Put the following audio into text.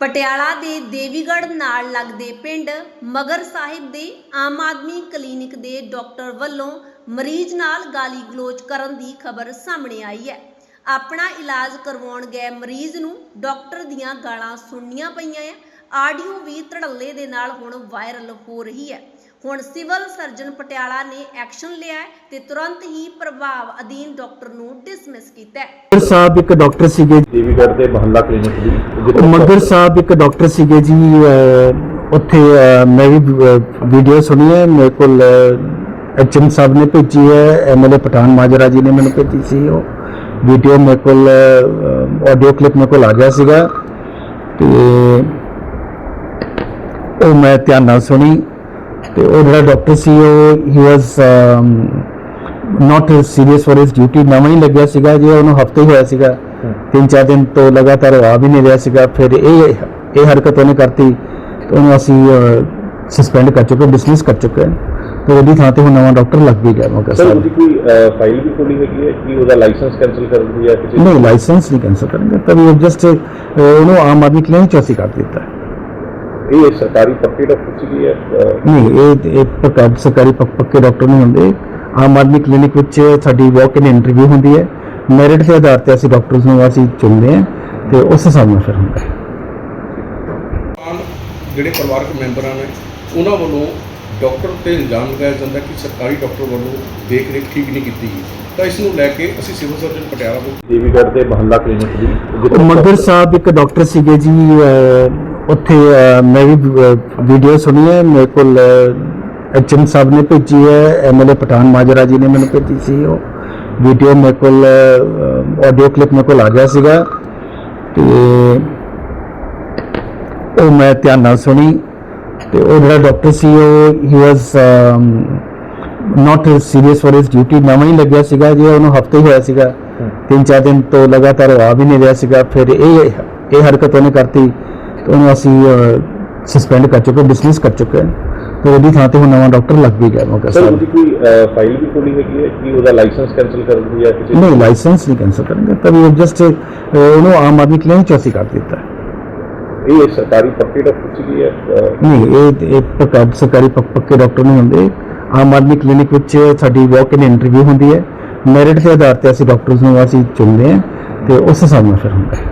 ਪਟਿਆਲਾ ਦੇ ਦੇਵੀਗੜ੍ਹ ਨਾਲ ਲੱਗਦੇ ਪਿੰਡ ਮਗਰ ਸਾਹਿਬ ਦੇ ਆਮ ਆਦਮੀ ਕਲੀਨਿਕ ਦੇ ਡਾਕਟਰ ਵੱਲੋਂ ਮਰੀਜ਼ ਨਾਲ ਗਾਲੀ ਗਲੋਚ ਕਰਨ ਦੀ ਖਬਰ ਸਾਹਮਣੇ ਆਈ ਹੈ। ਆਪਣਾ ਇਲਾਜ ਕਰਵਾਉਣ ਗਏ ਮਰੀਜ਼ ਨੂੰ ਡਾਕਟਰ ਦੀਆਂ ਗਾਲਾਂ ਸੁਣਨੀਆਂ ਪਈਆਂ ਹੈ ਆਡੀਓ ਵੀ ਧੜੱਲੇ ਦੇ ਨਾਲ ਹੁਣ ਵਾਇਰਲ ਹੋ ਰਹੀ ਹੈ। ਹੁਣ ਸਿਵਲ ਸਰਜਨ ਪਟਿਆਲਾ ਨੇ ਐਕਸ਼ਨ ਲਿਆ ਤੇ ਤੁਰੰਤ ਹੀ ਪ੍ਰਭਾਵ ਅਧੀਨ ਡਾਕਟਰ ਨੂੰ ਡਿਸਮਿਸ ਕੀਤਾ ਹੈ। ਮਗਰ ਸਾਹਿਬ ਇੱਕ ਡਾਕਟਰ ਸੀਗੇ ਦੇਵੀਗੜ੍ਹ ਦੇ ਮਹੱਲਾ ਕਲੀਨਿਕ ਦੀ ਮਗਰ ਸਾਹਿਬ ਇੱਕ ਡਾਕਟਰ ਸੀਗੇ ਜੀ ਉੱਥੇ ਮੈਂ ਵੀ ਵੀਡੀਓ ਸੁਣੀ ਹੈ। ਮੇਰੇ ਕੋਲ ਐਚਐਮ ਸਾਹਿਬ ਨੇ ਭੇਜੀ ਹੈ। ਐਮਐਲਏ ਪਠਾਨ ਮਾਜਰਾ ਜੀ ਨੇ ਮੈਨੂੰ ਭੇਜੀ ਸੀ। ਉਹ ਵੀਡੀਓ ਮੇਰੇ ਕੋਲ ਆਡੀਓ ਕਲਿੱਪ ਮੇਰੇ ਕੋਲ ਆ ਗਿਆ ਸੀਗਾ। ਤੇ ਉਹ ਮੈਂ ਧਿਆਨ ਨਾਲ ਸੁਣੀ ਤੇ ਉਹ ਜਿਹੜਾ ਡਾਕਟਰ ਸੀ ਉਹ he was not serious for his duty ਨਵਾਂ ਹੀ ਲੱਗਿਆ ਸੀਗਾ ਜੇ ਉਹਨੂੰ ਹਫ਼ਤੇ ਹੀ ਹੋਇਆ ਸੀਗਾ। ਤਿੰਨ ਚਾਰ ਦਿਨ ਤੋਂ ਲਗਾਤਾਰ ਉਹ ਆ ਵੀ ਨਹੀਂ ਰਿਹਾ ਸੀਗਾ। ਫਿਰ ਇਹ ਇਹ ਹਰਕਤ ਉਹਨੇ ਕਰਤੀ ਤੇ ਉਹਨੂੰ ਅਸੀਂ ਸਸਪੈਂਡ ਕਰ ਚੁੱਕੇ ਡਿਸਮਿਸ ਕਰ ਚੁੱਕੇ ਤੇ ਉਹਦੀ ਥਾਂ ਤੇ ਹੁਣ ਨਵਾਂ ਡਾਕਟਰ ਲੱਗ ਵੀ ਗਿਆ ਮੌਕਾ ਸਰ ਉਹਦੀ ਕੋਈ ਫਾਈਲ ਵੀ ਖੋਲੀ ਹੈਗੀ ਹੈ ਕਿ ਉਹਦਾ ਲਾਇਸੈਂਸ ਕੈਨਸਲ ਕਰ ਦਿੱਤੀ ਜਾਂ ਕਿਸੇ ਨਹੀਂ ਲਾਇਸੈਂਸ ਨਹੀਂ ਕੈਂਸਲ ਕਰਾਂਗੇ ਤभी ਜਸਟ ਉਹਨੂੰ ਆਮ ਆਦਮੀ ਕਲੀਨਿਕ ਚ ਅਸੀਂ ਕਰ ਦਿੱਤਾ। ਹੈ। ਇਹ ਸਰਕਾਰੀ ਪੱਕੇ ਡਾਕਟਰ ਸੀਗੀ ਹੈ? ਅਹ, ਨਹੀਂ ਇਹ ਇਹ ਪੱਕਾ ਸਰਕਾਰੀ ਪੱਕ- ਪੱਕੇ ਡਾਕਟਰ ਨਹੀਂ ਹੁੰਦੇ। ਆਮ ਆਦਮੀ ਕਲੀਨਿਕ ਵਿੱਚ ਸਾਡੀ ਵਾਕ ਇਨ ਇੰਟਰਵਿਊ ਹੁੰਦੀ ਹੈ। ਮੈਰਿਟ ਦੇ ਆਧਾਰ ਤੇ ਅਸੀਂ ਡਾਕਟਰਸ ਨੂੰ ਅਸੀਂ ਚੁਣਦੇ ਹਾਂ ਤੇ ਉਸ ਹਿਸਾਬ ਨਾਲ ਫਿਰ ਹੁੰਦਾ ਹੈ। ਆਮ ਜਿਹੜੇ ਪਰਿਵਾਰਕ ਮੈਂਬਰਾਂ ਨੇ ਉਹਨਾਂ ਵੱਲੋਂ ਡਾਕਟਰ ਤੇ ਇਲਜ਼ਾਮ ਲਗਾਇਆ ਜਾਂਦਾ ਕਿ ਸਰਕਾਰੀ ਡਾਕਟਰ ਵੱਲੋਂ ਦੇਖ ਰੇਖ ਠੀਕ ਨਹੀਂ ਕੀਤੀ ਗਈ। ਤਾਂ ਇਸ ਨੂੰ ਲੈ ਕੇ ਅਸੀਂ ਸਿਵਲ ਸਰਜਨ ਪਟਿਆਲਾ ਨੂੰ ਦੇਵੀਗੜ੍ਹ ਦੇ ਮਹੱਲਾ ਕਲੀਨਿਕ ਦੀ ਜਿੱਥੇ ਮਗਰ ਸਾਹਿਬ ਇੱਕ ਡਾਕਟਰ ਸੀਗੇ ਜੀ ਅਹ, ਉੱਥੇ ਮੈਂ ਵੀ ਵੀਡੀਓ ਸੁਣੀ ਹੈ ਮੇਰੇ ਕੋਲ ਐਚਐਮ ਸਾਹਿਬ ਨੇ ਭੇਜੀ ਹੈ ਐਮਐਲਏ ਪਠਾਨ ਮਾਜਰਾ ਜੀ ਨੇ ਮੈਨੂੰ ਭੇਜੀ ਸੀ ਉਹ ਵੀਡੀਓ ਮੇਰੇ ਕੋਲ ਆਡੀਓ ਕਲਿੱਪ ਮੇਰੇ ਕੋਲ ਆ ਗਿਆ ਸੀਗਾ ਤੇ ਉਹ ਮੈਂ ਧਿਆਨ ਨਾਲ ਸੁਣੀ ਤੇ ਉਹ ਜਿਹੜਾ ਡਾਕਟਰ ਸੀ ਉਹ he was not serious for his duty ਨਵਾਂ ਹੀ ਲੱਗਿਆ ਸੀਗਾ ਜੇ ਉਹਨੂੰ ਹਫ਼ਤੇ ਹੀ ਹੋਇਆ ਸੀਗਾ ਤਿੰਨ ਚਾਰ ਦਿਨ ਤੋਂ ਲਗਾਤਾਰ ਆ ਵੀ ਨਹੀਂ ਰਿਹਾ ਸੀਗਾ ਫਿਰ ਇਹ ਇਹ ਹਰਕਤ ਉਹਨੇ ਕਰਤੀ ਤੇ ਉਹਨੂੰ ਅਸੀਂ ਸਸਪੈਂਡ ਕਰ ਚੁੱਕੇ ਡਿਸਮਿਸ ਕਰ ਚੁੱਕੇ। ਤੇ ਉਹਦੀ ਥਾਂ ਤੇ ਹੁਣ ਨਵਾਂ ਡਾਕਟਰ ਲੱਗ ਵੀ ਗਿਆ ਮੌਕਾ ਸਰ ਉਹਦੀ ਕੋਈ ਫਾਈਲ ਵੀ ਖੋਲੀ ਹੈਗੀ ਹੈ ਕਿ ਉਹਦਾ ਲਾਇਸੈਂਸ ਕੈਨਸਲ ਕਰ ਦਿੱਤੀ ਜਾਂ ਕਿਸੇ ਨਹੀਂ ਲਾਇਸੈਂਸ ਨਹੀਂ ਕੈਂਸਲ ਕਰਾਂਗੇ ਤभी ਜਸਟ ਉਹਨੂੰ ਆਮ ਆਦਮੀ ਕਲੀਨਿਕ ਚ ਅਸੀਂ ਕਰ ਦਿੱਤਾ। ਇਹ ਸਰਕਾਰੀ ਪੱਕੇ ਡਾਕਟਰ ਸੀਗੀ ਹੈ ਨਹੀਂ ਇਹ ਇਹ ਪੱਕਾ ਸਰਕਾਰੀ ਪੱਕੇ ਡਾਕਟਰ ਨਹੀਂ ਹੁੰਦੇ। ਆਮ ਆਦਮੀ ਕਲੀਨਿਕ ਵਿੱਚ ਸਾਡੀ ਵਾਕ ਇਨ ਇੰਟਰਵਿਊ ਹੁੰਦੀ ਹੈ। ਮੈਰਿਟ ਦੇ ਆਧਾਰ ਤੇ ਅਸੀਂ ਡਾਕਟਰਸ ਨੂੰ ਅਸੀਂ ਚੁਣਦੇ ਹਾਂ ਤੇ ਉਸ ਹਿਸਾਬ ਨਾਲ ਫਿਰ ਹੁੰਦਾ ਹੈ।